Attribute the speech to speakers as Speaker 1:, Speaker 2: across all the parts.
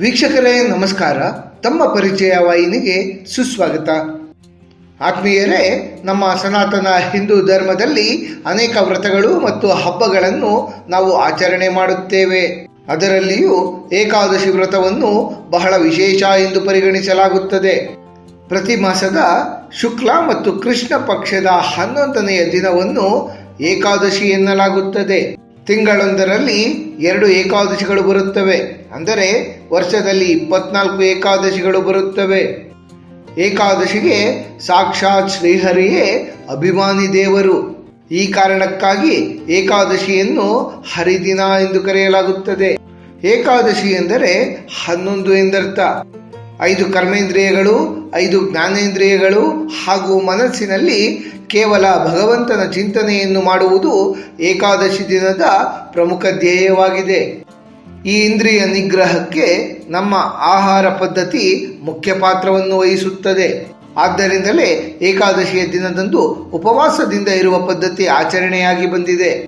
Speaker 1: ವೀಕ್ಷಕರೇ, ನಮಸ್ಕಾರ. ತಮ್ಮ ಪರಿಚಯ ವಾಹಿನಿಗೆ ಸುಸ್ವಾಗತ. ಆತ್ಮೀಯರೇ, ನಮ್ಮ ಸನಾತನ ಹಿಂದೂ ಧರ್ಮದಲ್ಲಿ ಅನೇಕ ವ್ರತಗಳು ಮತ್ತು ಹಬ್ಬಗಳನ್ನು ನಾವು ಆಚರಣೆ ಮಾಡುತ್ತೇವೆ. ಅದರಲ್ಲಿಯೂ ಏಕಾದಶಿ ವ್ರತವನ್ನು ಬಹಳ ವಿಶೇಷ ಎಂದು ಪರಿಗಣಿಸಲಾಗುತ್ತದೆ. ಪ್ರತಿ ಮಾಸದ ಶುಕ್ಲ ಮತ್ತು ಕೃಷ್ಣ ಪಕ್ಷದ ಹನ್ನೊಂದನೆಯ ದಿನವನ್ನು ಏಕಾದಶಿ ಎನ್ನಲಾಗುತ್ತದೆ. ತಿಂಗಳೊಂದರಲ್ಲಿ ಎರಡು ಏಕಾದಶಿಗಳು ಬರುತ್ತವೆ. ಅಂದರೆ ವರ್ಷದಲ್ಲಿ ಇಪ್ಪತ್ನಾಲ್ಕು ಏಕಾದಶಿಗಳು ಬರುತ್ತವೆ. ಏಕಾದಶಿಗೆ ಸಾಕ್ಷಾತ್ ಶ್ರೀಹರಿಯೇ ಅಭಿಮಾನಿ ದೇವರು. ಈ ಕಾರಣಕ್ಕಾಗಿ ಏಕಾದಶಿಯನ್ನು ಹರಿದಿನ ಎಂದು ಕರೆಯಲಾಗುತ್ತದೆ. ಏಕಾದಶಿ ಎಂದರೆ ಹನ್ನೊಂದು ಎಂದರ್ಥ. ಐದು ಕರ್ಮೇಂದ್ರಿಯಗಳು, ಐದು ಜ್ಞಾನೇಂದ್ರಿಯಗಳು ಹಾಗೂ ಮನಸ್ಸಿನಲ್ಲಿ ಕೇವಲ ಭಗವಂತನ ಚಿಂತನೆಯನ್ನು ಮಾಡುವುದು ಏಕಾದಶಿ ದಿನದ ಪ್ರಮುಖ ಧ್ಯೇಯವಾಗಿದೆ. ಈ ಇಂದ್ರಿಯ ನಿಗ್ರಹಕ್ಕೆ ನಮ್ಮ ಆಹಾರ ಪದ್ಧತಿ ಮುಖ್ಯ ಪಾತ್ರವನ್ನು ವಹಿಸುತ್ತದೆ. ಆದ್ದರಿಂದಲೇ ಏಕಾದಶಿಯ ದಿನದಂದು ಉಪವಾಸದಿಂದ ಇರುವ ಪದ್ಧತಿ ಆಚರಣೆಯಾಗಿ ಬಂದಿದೆ.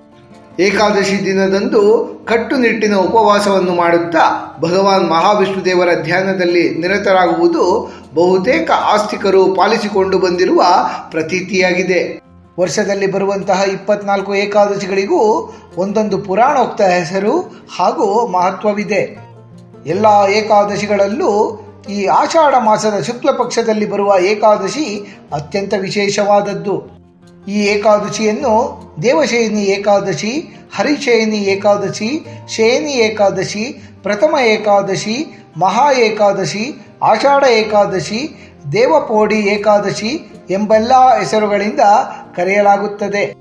Speaker 1: ಏಕಾದಶಿ ದಿನದಂದು ಕಟ್ಟುನಿಟ್ಟಿನ ಉಪವಾಸವನ್ನು ಮಾಡುತ್ತಾ ಭಗವಾನ್ ಮಹಾವಿಷ್ಣು ದೇವರ ಧ್ಯಾನದಲ್ಲಿ ನಿರತರಾಗುವುದು ಬಹುತೇಕ ಆಸ್ತಿಕರು ಪಾಲಿಸಿಕೊಂಡು ಬಂದಿರುವ ಪ್ರತೀತಿಯಾಗಿದೆ. ವರ್ಷದಲ್ಲಿ ಬರುವಂತಹ ಇಪ್ಪತ್ನಾಲ್ಕು ಏಕಾದಶಿಗಳಿಗೂ ಒಂದೊಂದು ಪುರಾಣೋಕ್ತ ಹೆಸರು ಹಾಗೂ ಮಹತ್ವವಿದೆ. ಎಲ್ಲ ಏಕಾದಶಿಗಳಲ್ಲೂ ಈ ಆಷಾಢ ಮಾಸದ ಶುಕ್ಲ ಪಕ್ಷದಲ್ಲಿ ಬರುವ ಏಕಾದಶಿ ಅತ್ಯಂತ ವಿಶೇಷವಾದದ್ದು. ಈ ಏಕಾದಶಿಯನ್ನು ದೇವಶಯನಿ ಏಕಾದಶಿ, ಹರಿಶಯನಿ ಏಕಾದಶಿ, ಶಯನಿ ಏಕಾದಶಿ, ಪ್ರಥಮ ಏಕಾದಶಿ, ಮಹಾ ಏಕಾದಶಿ ಆಷಾಢ ಏಕಾದಶಿ, ದೇವಪೋಡಿ ಏಕಾದಶಿ ಎಂಬೆಲ್ಲ ಹೆಸರುಗಳಿಂದ ಕರೆಯಲಾಗುತ್ತದೆ.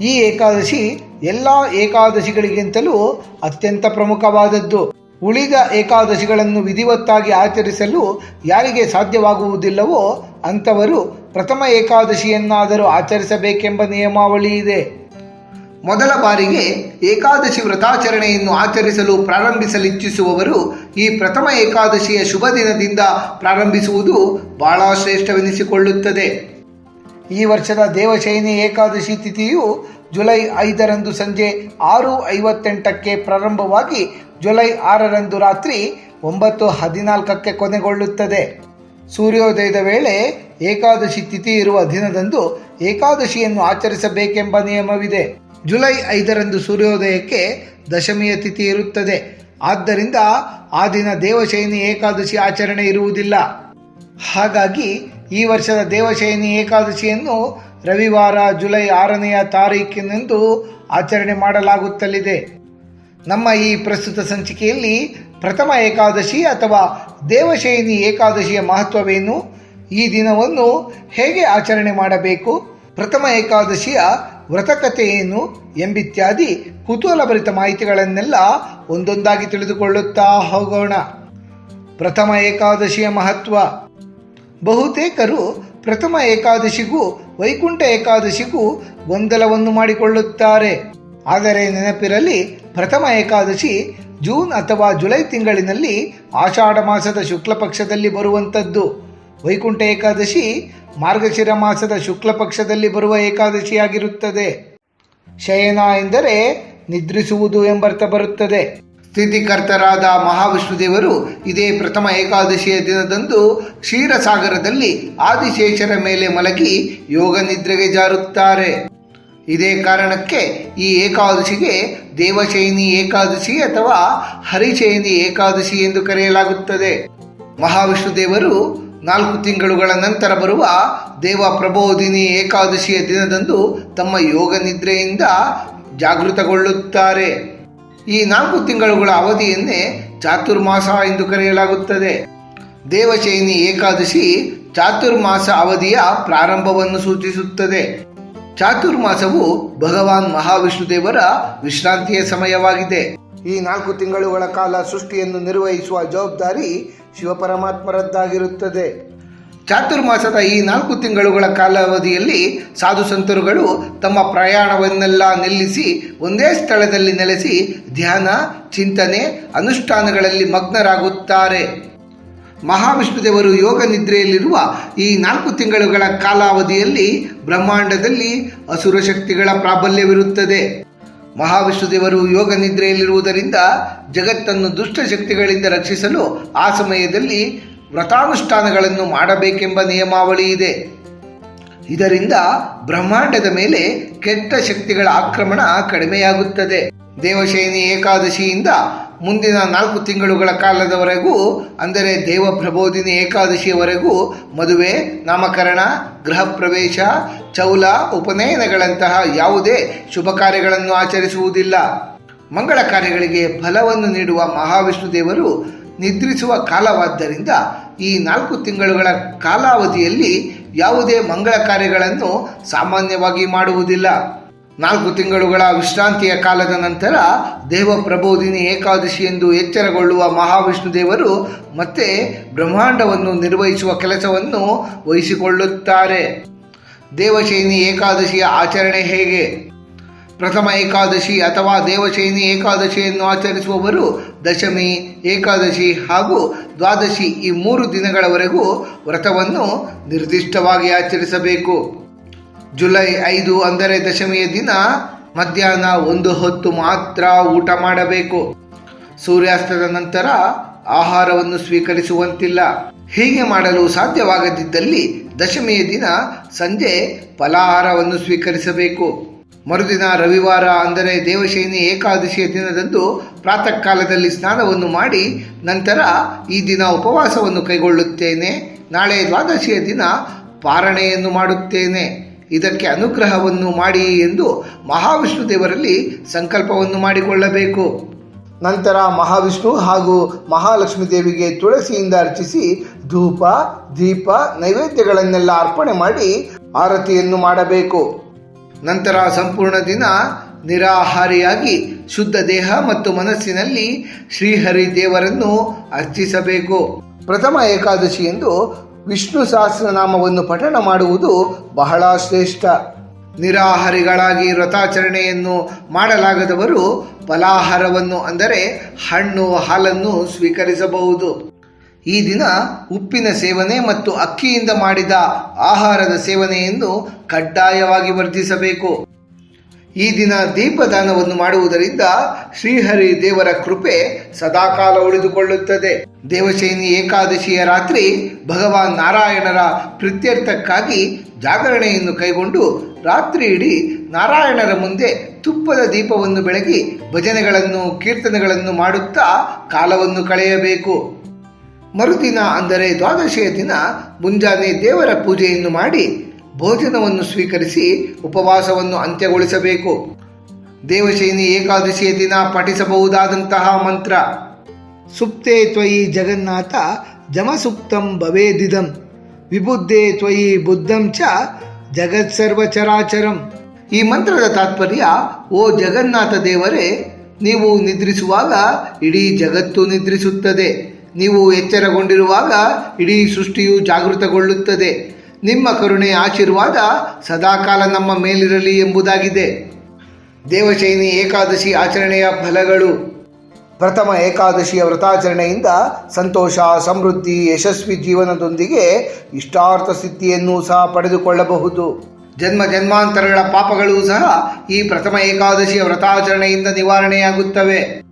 Speaker 1: ಈ ಏಕಾದಶಿ ಎಲ್ಲ ಏಕಾದಶಿಗಳಿಗಿಂತಲೂ ಅತ್ಯಂತ ಪ್ರಮುಖವಾದದ್ದು. ಉಳಿದ ಏಕಾದಶಿಗಳನ್ನು ವಿಧಿವತ್ತಾಗಿ ಆಚರಿಸಲು ಯಾರಿಗೆ ಸಾಧ್ಯವಾಗುವುದಿಲ್ಲವೋ ಅಂಥವರು ಪ್ರಥಮ ಏಕಾದಶಿಯನ್ನಾದರೂ ಆಚರಿಸಬೇಕೆಂಬ ನಿಯಮಾವಳಿ ಇದೆ. ಮೊದಲ ಬಾರಿಗೆ ಏಕಾದಶಿ ವ್ರತಾಚರಣೆಯನ್ನು ಆಚರಿಸಲು ಪ್ರಾರಂಭಿಸಲಿಚ್ಛಿಸುವವರು ಈ ಪ್ರಥಮ ಏಕಾದಶಿಯ ಶುಭ ದಿನದಿಂದ ಪ್ರಾರಂಭಿಸುವುದು ಬಹಳ ಶ್ರೇಷ್ಠವೆನಿಸಿಕೊಳ್ಳುತ್ತದೆ. ಈ ವರ್ಷದ ದೇವಶೈನಿ ಏಕಾದಶಿ ತಿಥಿಯು ಜುಲೈ ಐದರಂದು ಸಂಜೆ ಆರು ಐವತ್ತೆಂಟಕ್ಕೆ ಪ್ರಾರಂಭವಾಗಿ ಜುಲೈ ಆರರಂದು ರಾತ್ರಿ ಒಂಬತ್ತು ಹದಿನಾಲ್ಕಕ್ಕೆ ಕೊನೆಗೊಳ್ಳುತ್ತದೆ. ಸೂರ್ಯೋದಯದ ವೇಳೆ ಏಕಾದಶಿ ತಿಥಿ ಇರುವ ದಿನದಂದು ಏಕಾದಶಿಯನ್ನು ಆಚರಿಸಬೇಕೆಂಬ ನಿಯಮವಿದೆ. ಜುಲೈ ಐದರಂದು ಸೂರ್ಯೋದಯಕ್ಕೆ ದಶಮಿಯ ತಿಥಿ ಇರುತ್ತದೆ. ಆದ್ದರಿಂದ ಆ ದಿನ ದೇವಶಯನಿ ಏಕಾದಶಿ ಆಚರಣೆ ಇರುವುದಿಲ್ಲ. ಹಾಗಾಗಿ ಈ ವರ್ಷದ ದೇವಶಯನಿ ಏಕಾದಶಿಯನ್ನು ರವಿವಾರ ಜುಲೈ ಆರನೆಯ ತಾರೀಕಿನಂದು ಆಚರಣೆ ಮಾಡಲಾಗುತ್ತಲಿದೆ. ನಮ್ಮ ಈ ಪ್ರಸ್ತುತ ಸಂಚಿಕೆಯಲ್ಲಿ ಪ್ರಥಮ ಏಕಾದಶಿ ಅಥವಾ ದೇವಶಯನಿ ಏಕಾದಶಿಯ ಮಹತ್ವವೇನು? ಈ ದಿನವನ್ನು ಹೇಗೆ ಆಚರಣೆ ಮಾಡಬೇಕು? ಪ್ರಥಮ ಏಕಾದಶಿಯ ವ್ರತಕಥೆ ಏನು ಎಂಬಿತ್ಯಾದಿ ಕುತೂಹಲಭರಿತ ಮಾಹಿತಿಗಳನ್ನೆಲ್ಲ ಒಂದೊಂದಾಗಿ ತಿಳಿದುಕೊಳ್ಳುತ್ತಾ ಹೋಗೋಣ. ಪ್ರಥಮ ಏಕಾದಶಿಯ ಮಹತ್ವ. ಬಹುತೇಕರು ಪ್ರಥಮ ಏಕಾದಶಿಗೂ ವೈಕುಂಠ ಏಕಾದಶಿಗೂ ಗೊಂದಲವನ್ನು ಮಾಡಿಕೊಳ್ಳುತ್ತಾರೆ. ಆದರೆ ನೆನಪಿರಲಿ, ಪ್ರಥಮ ಏಕಾದಶಿ ಜೂನ್ ಅಥವಾ ಜುಲೈ ತಿಂಗಳಿನಲ್ಲಿ ಆಷಾಢ ಮಾಸದ ಶುಕ್ಲ ಪಕ್ಷದಲ್ಲಿ ಬರುವಂಥದ್ದು. ವೈಕುಂಠ ಏಕಾದಶಿ ಮಾರ್ಗಶಿರ ಮಾಸದ ಶುಕ್ಲ ಪಕ್ಷದಲ್ಲಿ ಬರುವ ಏಕಾದಶಿಯಾಗಿರುತ್ತದೆ. ಶಯನ ಎಂದರೆ ನಿದ್ರಿಸುವುದು ಎಂಬರ್ಥ ಬರುತ್ತದೆ. ಸ್ಥಿತಿಕರ್ತರಾದ ಮಹಾವಿಷ್ಣುದೇವರು ಇದೇ ಪ್ರಥಮ ಏಕಾದಶಿಯ ದಿನದಂದು ಕ್ಷೀರಸಾಗರದಲ್ಲಿ ಆದಿಶೇಷರ ಮೇಲೆ ಮಲಗಿ ಯೋಗ ನಿದ್ರೆಗೆ ಜಾರುತ್ತಾರೆ. ಇದೇ ಕಾರಣಕ್ಕೆ ಈ ಏಕಾದಶಿಗೆ ದೇವಶಯನಿ ಏಕಾದಶಿ ಅಥವಾ ಹರಿಶಯನಿ ಏಕಾದಶಿ ಎಂದು ಕರೆಯಲಾಗುತ್ತದೆ. ಮಹಾವಿಷ್ಣು ದೇವರು ನಾಲ್ಕು ತಿಂಗಳುಗಳ ನಂತರ ಬರುವ ದೇವ ಪ್ರಬೋಧಿನಿ ಏಕಾದಶಿಯ ದಿನದಂದು ತಮ್ಮ ಯೋಗ ನಿದ್ರೆಯಿಂದ ಜಾಗೃತಗೊಳ್ಳುತ್ತಾರೆ. ಈ ನಾಲ್ಕು ತಿಂಗಳುಗಳ ಅವಧಿಯನ್ನೇ ಚಾತುರ್ಮಾಸ ಎಂದು ಕರೆಯಲಾಗುತ್ತದೆ. ದೇವಶೈನಿ ಏಕಾದಶಿ ಚಾತುರ್ಮಾಸ ಅವಧಿಯ ಪ್ರಾರಂಭವನ್ನು ಸೂಚಿಸುತ್ತದೆ. ಚಾತುರ್ಮಾಸವು ಭಗವಾನ್ ಮಹಾವಿಷ್ಣುದೇವರ ವಿಶ್ರಾಂತಿಯ ಸಮಯವಾಗಿದೆ. ಈ ನಾಲ್ಕು ತಿಂಗಳುಗಳ ಕಾಲ ಸೃಷ್ಟಿಯನ್ನು ನಿರ್ವಹಿಸುವ ಜವಾಬ್ದಾರಿ ಶಿವಪರಮಾತ್ಮರದ್ದಾಗಿರುತ್ತದೆ. ಚಾತುರ್ಮಾಸದ ಈ ನಾಲ್ಕು ತಿಂಗಳುಗಳ ಕಾಲಾವಧಿಯಲ್ಲಿ ಸಾಧು ಸಂತರುಗಳು ತಮ್ಮ ಪ್ರಯಾಣವನ್ನೆಲ್ಲ ನಿಲ್ಲಿಸಿ ಒಂದೇ ಸ್ಥಳದಲ್ಲಿ ನೆಲೆಸಿ ಧ್ಯಾನ, ಚಿಂತನೆ, ಅನುಷ್ಠಾನಗಳಲ್ಲಿ ಮಗ್ನರಾಗುತ್ತಾರೆ. ಮಹಾವಿಷ್ಣುದೇವರು ಯೋಗ ನಿದ್ರೆಯಲ್ಲಿರುವ ಈ ನಾಲ್ಕು ತಿಂಗಳುಗಳ ಕಾಲಾವಧಿಯಲ್ಲಿ ಬ್ರಹ್ಮಾಂಡದಲ್ಲಿ ಅಸುರ ಶಕ್ತಿಗಳ ಪ್ರಾಬಲ್ಯವಿರುತ್ತದೆ. ಮಹಾವಿಷ್ಣು ದೇವರು ಯೋಗ ನಿದ್ರೆಯಲ್ಲಿರುವುದರಿಂದ ಜಗತ್ತನ್ನು ದುಷ್ಟಶಕ್ತಿಗಳಿಂದ ರಕ್ಷಿಸಲು ಆ ಸಮಯದಲ್ಲಿ ವ್ರತಾನುಷ್ಠಾನಗಳನ್ನು ಮಾಡಬೇಕೆಂಬ ನಿಯಮಾವಳಿ ಇದೆ. ಇದರಿಂದ ಬ್ರಹ್ಮಾಂಡದ ಮೇಲೆ ಕೆಟ್ಟ ಶಕ್ತಿಗಳ ಆಕ್ರಮಣ ಕಡಿಮೆಯಾಗುತ್ತದೆ. ದೇವಶೈನಿ ಏಕಾದಶಿಯಿಂದ ಮುಂದಿನ ನಾಲ್ಕು ತಿಂಗಳುಗಳ ಕಾಲದವರೆಗೂ, ಅಂದರೆ ದೇವ ಪ್ರಬೋಧಿನಿ ಏಕಾದಶಿಯವರೆಗೂ ಮದುವೆ, ನಾಮಕರಣ ಗೃಹ ಪ್ರವೇಶ ಚೌಲ ಉಪನಯನಗಳಂತಹ ಯಾವುದೇ ಶುಭ ಕಾರ್ಯಗಳನ್ನು ಆಚರಿಸುವುದಿಲ್ಲ. ಮಂಗಳ ಕಾರ್ಯಗಳಿಗೆ ಫಲವನ್ನು ನೀಡುವ ಮಹಾವಿಷ್ಣು ದೇವರು ನಿದ್ರಿಸುವ ಕಾಲವಾದ್ದರಿಂದ ಈ ನಾಲ್ಕು ತಿಂಗಳುಗಳ ಕಾಲಾವಧಿಯಲ್ಲಿ ಯಾವುದೇ ಮಂಗಳ ಕಾರ್ಯಗಳನ್ನು ಸಾಮಾನ್ಯವಾಗಿ ಮಾಡುವುದಿಲ್ಲ. ನಾಲ್ಕು ತಿಂಗಳುಗಳ ವಿಶ್ರಾಂತಿಯ ಕಾಲದ ನಂತರ ದೇವ ಪ್ರಬೋಧಿನಿ ಏಕಾದಶಿ ಎಂದು ಎಚ್ಚರಗೊಳ್ಳುವ ಮಹಾವಿಷ್ಣು ದೇವರು ಮತ್ತೆ ಬ್ರಹ್ಮಾಂಡವನ್ನು ನಿರ್ವಹಿಸುವ ಕೆಲಸವನ್ನು ವಹಿಸಿಕೊಳ್ಳುತ್ತಾರೆ. ದೇವಶೈನಿ ಏಕಾದಶಿಯ ಆಚರಣೆ ಹೇಗೆ? ಪ್ರಥಮ ಏಕಾದಶಿ ಅಥವಾ ದೇವಶೈನಿ ಏಕಾದಶಿಯನ್ನು ಆಚರಿಸುವವರು ದಶಮಿ, ಏಕಾದಶಿ ಹಾಗೂ ದ್ವಾದಶಿ ಈ ಮೂರು ದಿನಗಳವರೆಗೂ ವ್ರತವನ್ನು ನಿರ್ದಿಷ್ಟವಾಗಿ ಆಚರಿಸಬೇಕು. ಜುಲೈ ಐದು ಅಂದರೆ ದಶಮಿಯ ದಿನ ಮಧ್ಯಾಹ್ನ ಒಂದು ಹೊತ್ತು ಮಾತ್ರ ಊಟ ಮಾಡಬೇಕು. ಸೂರ್ಯಾಸ್ತದ ನಂತರ ಆಹಾರವನ್ನು ಸ್ವೀಕರಿಸುವಂತಿಲ್ಲ. ಹೀಗೆ ಮಾಡಲು ಸಾಧ್ಯವಾಗದಿದ್ದಲ್ಲಿ ದಶಮಿಯ ದಿನ ಸಂಜೆ ಫಲಾಹಾರವನ್ನು ಸ್ವೀಕರಿಸಬೇಕು. ಮರುದಿನ ರವಿವಾರ ಅಂದರೆ ದೇವಶೈನಿ ಏಕಾದಶಿಯ ದಿನದಂದು ಪ್ರಾತಃ ಕಾಲದಲ್ಲಿ ಸ್ನಾನವನ್ನು ಮಾಡಿ ನಂತರ ಈ ದಿನ ಉಪವಾಸವನ್ನು ಕೈಗೊಳ್ಳುತ್ತೇನೆ. ನಾಳೆ ದ್ವಾದಶಿಯ ದಿನ ಪಾರಣೆಯನ್ನು ಮಾಡುತ್ತೇನೆ. ಇದಕ್ಕೆ ಅನುಗ್ರಹವನ್ನು ಮಾಡಿ ಎಂದು ಮಹಾವಿಷ್ಣು ದೇವರಲ್ಲಿ ಸಂಕಲ್ಪವನ್ನು ಮಾಡಿಕೊಳ್ಳಬೇಕು. ನಂತರ ಮಹಾವಿಷ್ಣು ಹಾಗೂ ಮಹಾಲಕ್ಷ್ಮೀ ದೇವಿಗೆ ತುಳಸಿಯಿಂದ ಅರ್ಚಿಸಿ ಧೂಪ, ದೀಪ, ನೈವೇದ್ಯಗಳನ್ನೆಲ್ಲ ಅರ್ಪಣೆ ಮಾಡಿ ಆರತಿಯನ್ನು ಮಾಡಬೇಕು. ನಂತರ ಸಂಪೂರ್ಣ ದಿನ ನಿರಾಹಾರಿಯಾಗಿ ಶುದ್ಧ ದೇಹ ಮತ್ತು ಮನಸ್ಸಿನಲ್ಲಿ ಶ್ರೀಹರಿ ದೇವರನ್ನು ಅರ್ಚಿಸಬೇಕು. ಪ್ರಥಮ ಏಕಾದಶಿ ಎಂದು ವಿಷ್ಣು ಸಹಸ್ರನಾಮವನ್ನು ಪಠಣ ಮಾಡುವುದು ಬಹಳ ಶ್ರೇಷ್ಠ. ನಿರಾಹಾರಿಗಳಾಗಿ ವ್ರತಾಚರಣೆಯನ್ನು ಮಾಡಲಾಗದವರು ಫಲಾಹಾರವನ್ನು ಅಂದರೆ ಹಣ್ಣು, ಹಾಲನ್ನು ಸ್ವೀಕರಿಸಬಹುದು. ಈ ದಿನ ಉಪ್ಪಿನ ಸೇವನೆ ಮತ್ತು ಅಕ್ಕಿಯಿಂದ ಮಾಡಿದ ಆಹಾರದ ಸೇವನೆಯನ್ನು ಕಡ್ಡಾಯವಾಗಿ ವರ್ಧಿಸಬೇಕು. ಈ ದಿನ ದೀಪದಾನವನ್ನು ಮಾಡುವುದರಿಂದ ಶ್ರೀಹರಿ ದೇವರ ಕೃಪೆ ಸದಾಕಾಲ ಉಳಿದುಕೊಳ್ಳುತ್ತದೆ. ದೇವಶೈನಿ ಏಕಾದಶಿಯ ರಾತ್ರಿ ಭಗವಾನ್ ನಾರಾಯಣರ ಪ್ರತ್ಯರ್ಥಕ್ಕಾಗಿ ಜಾಗರಣೆಯನ್ನು ಕೈಗೊಂಡು ರಾತ್ರಿ ಇಡೀ ನಾರಾಯಣರ ಮುಂದೆ ತುಪ್ಪದ ದೀಪವನ್ನು ಬೆಳಗಿ ಭಜನೆಗಳನ್ನು, ಕೀರ್ತನೆಗಳನ್ನು ಮಾಡುತ್ತಾ ಕಾಲವನ್ನು ಕಳೆಯಬೇಕು. ಮರುದಿನ ಅಂದರೆ ದ್ವಾದಶಿಯ ದಿನ ಮುಂಜಾನೆ ದೇವರ ಪೂಜೆಯನ್ನು ಮಾಡಿ ಭೋಜನವನ್ನು ಸ್ವೀಕರಿಸಿ ಉಪವಾಸವನ್ನು ಅಂತ್ಯಗೊಳಿಸಬೇಕು. ದೇವಶೈನಿ ಏಕಾದಶಿಯ ದಿನ ಪಠಿಸಬಹುದಾದಂತಹ ಮಂತ್ರ. ಸುಪ್ತೆ ತ್ವಯಿ ಜಗನ್ನಾಥ ಜಮಸುಪ್ತಂ ಭವೇದಿದಂ. ವಿಬುದ್ಧೆ ತ್ವಯಿ ಬುದ್ಧಂ ಚ ಜಗತ್ಸರ್ವಚರಾಚರಂ ಈ ಮಂತ್ರದ ತಾತ್ಪರ್ಯ, ಓ ಜಗನ್ನಾಥ ದೇವರೇ, ನೀವು ನಿದ್ರಿಸುವಾಗ ಇಡೀ ಜಗತ್ತು ನಿದ್ರಿಸುತ್ತದೆ. ನೀವು ಎಚ್ಚರಗೊಂಡಿರುವಾಗ ಇಡೀ ಸೃಷ್ಟಿಯು ಜಾಗೃತಗೊಳ್ಳುತ್ತದೆ. ನಿಮ್ಮ ಕರುಣೆ ಆಶೀರ್ವಾದ ಸದಾಕಾಲ ನಮ್ಮ ಮೇಲಿರಲಿ ಎಂಬುದಾಗಿದೆ. ದೇವಶೈನಿ ಏಕಾದಶಿ ಆಚರಣೆಯ ಫಲಗಳು. ಪ್ರಥಮ ಏಕಾದಶಿಯ ವ್ರತಾಚರಣೆಯಿಂದ ಸಂತೋಷ, ಸಮೃದ್ಧಿ, ಯಶಸ್ವಿ ಜೀವನದೊಂದಿಗೆ ಇಷ್ಟಾರ್ಥ ಸ್ಥಿತಿಯನ್ನು ಸಹ ಪಡೆದುಕೊಳ್ಳಬಹುದು. ಜನ್ಮ ಜನ್ಮಾಂತರಗಳ ಪಾಪಗಳು ಸಹ ಈ ಪ್ರಥಮ ಏಕಾದಶಿಯ ವ್ರತಾಚರಣೆಯಿಂದ ನಿವಾರಣೆಯಾಗುತ್ತವೆ.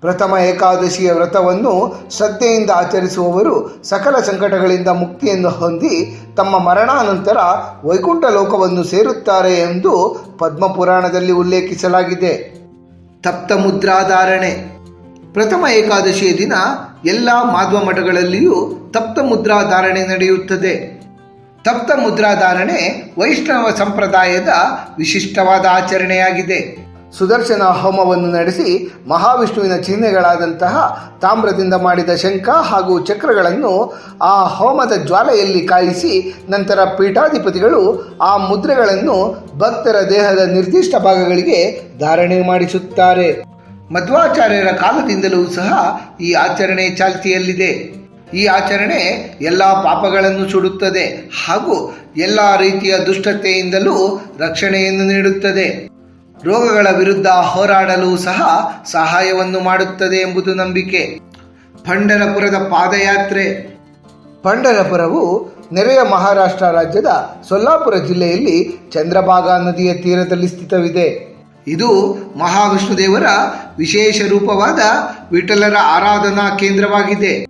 Speaker 1: ಪ್ರಥಮ ಏಕಾದಶಿಯ ವ್ರತವನ್ನು ಶ್ರದ್ಧೆಯಿಂದ ಆಚರಿಸುವವರು ಸಕಲ ಸಂಕಟಗಳಿಂದ ಮುಕ್ತಿಯನ್ನು ಹೊಂದಿ ತಮ್ಮ ಮರಣಾನಂತರ ವೈಕುಂಠ ಲೋಕವನ್ನು ಸೇರುತ್ತಾರೆ ಎಂದು ಪದ್ಮಪುರಾಣದಲ್ಲಿ ಉಲ್ಲೇಖಿಸಲಾಗಿದೆ. ತಪ್ತ ಮುದ್ರಾಧಾರಣೆ ಪ್ರಥಮ ಏಕಾದಶಿಯ ದಿನ ಎಲ್ಲ ಮಾಧ್ವ ಮಠಗಳಲ್ಲಿಯೂ ತಪ್ತ ಮುದ್ರಾಧಾರಣೆ ನಡೆಯುತ್ತದೆ. ತಪ್ತ ಮುದ್ರಾಧಾರಣೆ ವೈಷ್ಣವ ಸಂಪ್ರದಾಯದ ವಿಶಿಷ್ಟವಾದ ಆಚರಣೆಯಾಗಿದೆ. ಸುದರ್ಶನ ಹೋಮವನ್ನು ನಡೆಸಿ ಮಹಾವಿಷ್ಣುವಿನ ಚಿಹ್ನೆಗಳಾದಂತಹ ತಾಮ್ರದಿಂದ ಮಾಡಿದ ಶಂಖ ಹಾಗೂ ಚಕ್ರಗಳನ್ನು ಆ ಹೋಮದ ಜ್ವಾಲೆಯಲ್ಲಿ ಕಾಯಿಸಿ ನಂತರ ಪೀಠಾಧಿಪತಿಗಳು ಆ ಮುದ್ರೆಗಳನ್ನು ಭಕ್ತರ ದೇಹದ ನಿರ್ದಿಷ್ಟ ಭಾಗಗಳಿಗೆ ಧಾರಣೆ ಮಾಡಿಸುತ್ತಾರೆ. ಮಧ್ವಾಚಾರ್ಯರ ಕಾಲದಿಂದಲೂ ಸಹ ಈ ಆಚರಣೆ ಚಾಲ್ತಿಯಲ್ಲಿದೆ. ಈ ಆಚರಣೆ ಎಲ್ಲ ಪಾಪಗಳನ್ನು ಸುಡುತ್ತದೆ ಹಾಗೂ ಎಲ್ಲ ರೀತಿಯ ದುಷ್ಟತೆಯಿಂದಲೂ ರಕ್ಷಣೆಯನ್ನು ನೀಡುತ್ತದೆ. ರೋಗಗಳ ವಿರುದ್ಧ ಹೋರಾಡಲು ಸಹ ಸಹಾಯವನ್ನು ಮಾಡುತ್ತದೆ ಎಂಬುದು ನಂಬಿಕೆ. ಪಂಡರಪುರದ ಪಾದಯಾತ್ರೆ. ಪಂಡರಪುರವು ನೆರೆಯ ಮಹಾರಾಷ್ಟ್ರ ರಾಜ್ಯದ ಸೊಲ್ಲಾಪುರ ಜಿಲ್ಲೆಯಲ್ಲಿ ಚಂದ್ರಭಾಗಾ ನದಿಯ ತೀರದಲ್ಲಿ ಸ್ಥಿತವಿದೆ. ಇದು ಮಹಾವಿಷ್ಣು ದೇವರ ವಿಶೇಷ ರೂಪವಾದ ವಿಠಲರ ಆರಾಧನಾ ಕೇಂದ್ರವಾಗಿದೆ.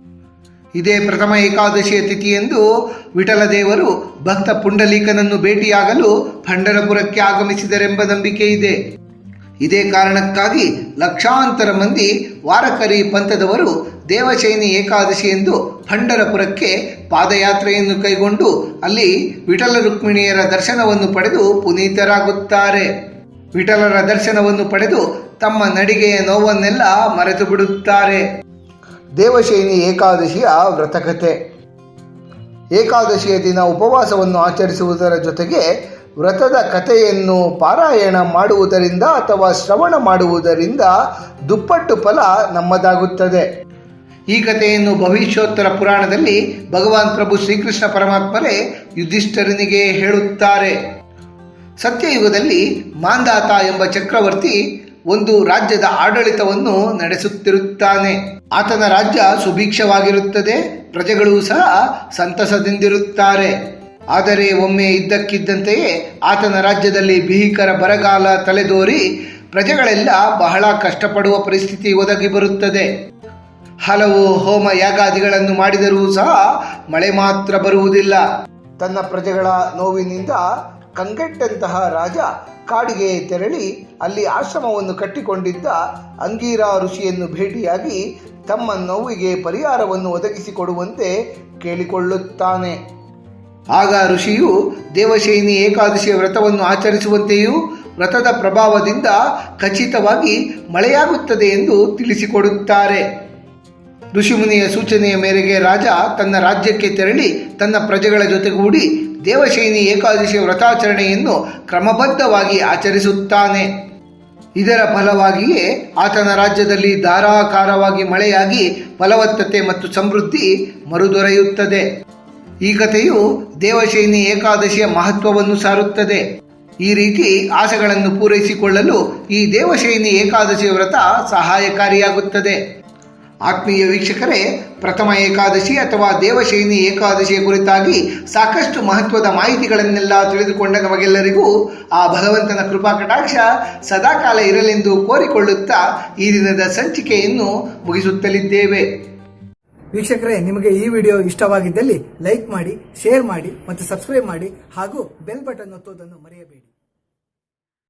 Speaker 1: ಇದೇ ಪ್ರಥಮ ಏಕಾದಶಿಯ ತಿಥಿಯಂದು ವಿಠಲ ದೇವರು ಭಕ್ತ ಪುಂಡಲೀಕನನ್ನು ಭೇಟಿಯಾಗಲು ಪಂಡರಪುರಕ್ಕೆ ಆಗಮಿಸಿದರೆಂಬ ನಂಬಿಕೆ ಇದೆ. ಇದೇ ಕಾರಣಕ್ಕಾಗಿ ಲಕ್ಷಾಂತರ ಮಂದಿ ವಾರಕರಿ ಪಂಥದವರು ದೇವಶೈನಿ ಏಕಾದಶಿ ಎಂದು ಪಂಡರಪುರಕ್ಕೆ ಪಾದಯಾತ್ರೆಯನ್ನು ಕೈಗೊಂಡು ಅಲ್ಲಿ ವಿಠಲ ರುಕ್ಮಿಣಿಯರ ದರ್ಶನವನ್ನು ಪಡೆದು ಪುನೀತರಾಗುತ್ತಾರೆ. ವಿಠಲರ ದರ್ಶನವನ್ನು ಪಡೆದು ತಮ್ಮ ನಡಿಗೆಯ ನೋವನ್ನೆಲ್ಲ ಮರೆತು ಬಿಡುತ್ತಾರೆ. ದೇವಶೈನಿ ಏಕಾದಶಿಯ ವ್ರತಕತೆ. ಏಕಾದಶಿಯ ದಿನ ಉಪವಾಸವನ್ನು ಆಚರಿಸುವುದರ ಜೊತೆಗೆ ವ್ರತದ ಕಥೆಯನ್ನು ಪಾರಾಯಣ ಮಾಡುವುದರಿಂದ ಅಥವಾ ಶ್ರವಣ ಮಾಡುವುದರಿಂದ ದುಪ್ಪಟ್ಟು ಫಲ ನಮ್ಮದಾಗುತ್ತದೆ. ಈ ಕಥೆಯನ್ನು ಭವಿಷ್ಯೋತ್ತರ ಪುರಾಣದಲ್ಲಿ ಭಗವಾನ್ ಪ್ರಭು ಶ್ರೀಕೃಷ್ಣ ಪರಮಾತ್ಮರೇ ಯುಧಿಷ್ಠರನಿಗೆ ಹೇಳುತ್ತಾರೆ. ಸತ್ಯಯುಗದಲ್ಲಿ ಮಾಂದಾತ ಎಂಬ ಚಕ್ರವರ್ತಿ ಒಂದು ರಾಜ್ಯದ ಆಡಳಿತವನ್ನು ನಡೆಸುತ್ತಿರುತ್ತಾನೆ. ಆತನ ರಾಜ್ಯ ಸುಭಿಕ್ಷವಾಗಿರುತ್ತದೆ, ಪ್ರಜೆಗಳು ಸಹ ಸಂತಸದಿಂದಿರುತ್ತಾರೆ. ಆದರೆ ಒಮ್ಮೆ ಇದ್ದಕ್ಕಿದ್ದಂತೆಯೇ ಆತನ ರಾಜ್ಯದಲ್ಲಿ ಭೀಕರ ಬರಗಾಲ ತಲೆದೋರಿ, ಪ್ರಜೆಗಳೆಲ್ಲ ಬಹಳ ಕಷ್ಟಪಡುವ ಪರಿಸ್ಥಿತಿ ಒದಗಿ ಬರುತ್ತದೆ. ಹಲವು ಹೋಮ ಯಾಗಾದಿಗಳನ್ನು ಮಾಡಿದರೂ ಸಹ ಮಳೆ ಮಾತ್ರ ಬರುವುದಿಲ್ಲ. ತನ್ನ ಪ್ರಜೆಗಳ ನೋವಿನಿಂದ ಕಂಗೆಟ್ಟಂತಹ ರಾಜ ಕಾಡಿಗೆ ತೆರಳಿ ಅಲ್ಲಿ ಆಶ್ರಮವನ್ನು ಕಟ್ಟಿಕೊಂಡಿದ್ದ ಅಂಗೀರಾ ಋಷಿಯನ್ನು ಭೇಟಿಯಾಗಿ ತಮ್ಮ ನೋವಿಗೆ ಪರಿಹಾರವನ್ನು ಒದಗಿಸಿಕೊಡುವಂತೆ ಕೇಳಿಕೊಳ್ಳುತ್ತಾನೆ. ಆಗ ಋಷಿಯು ದೇವಶೈನಿ ಏಕಾದಶಿಯ ವ್ರತವನ್ನು ಆಚರಿಸುವಂತೆಯೂ ವ್ರತದ ಪ್ರಭಾವದಿಂದ ಖಚಿತವಾಗಿ ಮಳೆಯಾಗುತ್ತದೆ ಎಂದು ತಿಳಿಸಿಕೊಡುತ್ತಾರೆ. ಋಷಿಮುನಿಯ ಸೂಚನೆಯ ಮೇರೆಗೆ ರಾಜ ತನ್ನ ರಾಜ್ಯಕ್ಕೆ ತೆರಳಿ ತನ್ನ ಪ್ರಜೆಗಳ ಜೊತೆಗೂಡಿ ದೇವಶೈನಿ ಏಕಾದಶಿ ವ್ರತಾಚರಣೆಯನ್ನು ಕ್ರಮಬದ್ಧವಾಗಿ ಆಚರಿಸುತ್ತಾನೆ. ಇದರ ಫಲವಾಗಿಯೇ ಆತನ ರಾಜ್ಯದಲ್ಲಿ ಧಾರಾಕಾರವಾಗಿ ಮಳೆಯಾಗಿ ಫಲವತ್ತತೆ ಮತ್ತು ಸಮೃದ್ಧಿ ಮರುದೊರೆಯುತ್ತದೆ. ಈ ಕಥೆಯು ದೇವಶೈನಿ ಏಕಾದಶಿಯ ಮಹತ್ವವನ್ನು ಸಾರುತ್ತದೆ. ಈ ರೀತಿ ಆಸೆಗಳನ್ನು ಪೂರೈಸಿಕೊಳ್ಳಲು ಈ ದೇವಶೈನಿ ಏಕಾದಶಿ ವ್ರತ ಸಹಾಯಕಾರಿಯಾಗುತ್ತದೆ. ಆತ್ಮೀಯ ವೀಕ್ಷಕರೇ, ಪ್ರಥಮ ಏಕಾದಶಿ ಅಥವಾ ದೇವಶೈನಿ ಏಕಾದಶಿಯ ಕುರಿತಾಗಿ ಸಾಕಷ್ಟು ಮಹತ್ವದ ಮಾಹಿತಿಗಳನ್ನೆಲ್ಲ ತಿಳಿದುಕೊಂಡ ನಮಗೆಲ್ಲರಿಗೂ ಆ ಭಗವಂತನ ಕೃಪಾ ಕಟಾಕ್ಷ ಸದಾಕಾಲ ಇರಲೆಂದು ಕೋರಿಕೊಳ್ಳುತ್ತಾ ಈ ದಿನದ ಸಂಚಿಕೆಯನ್ನು ಮುಗಿಸುತ್ತಲಿದ್ದೇವೆ.
Speaker 2: ವೀಕ್ಷಕರೇ, ನಿಮಗೆ ಈ ವಿಡಿಯೋ ಇಷ್ಟವಾಗಿದ್ದಲ್ಲಿ ಲೈಕ್ ಮಾಡಿ, ಶೇರ್ ಮಾಡಿ ಮತ್ತು ಸಬ್ಸ್ಕ್ರೈಬ್ ಮಾಡಿ ಹಾಗೂ ಬೆಲ್ ಬಟನ್ ಒತ್ತುವುದನ್ನು ಮರೆಯಬೇಡಿ.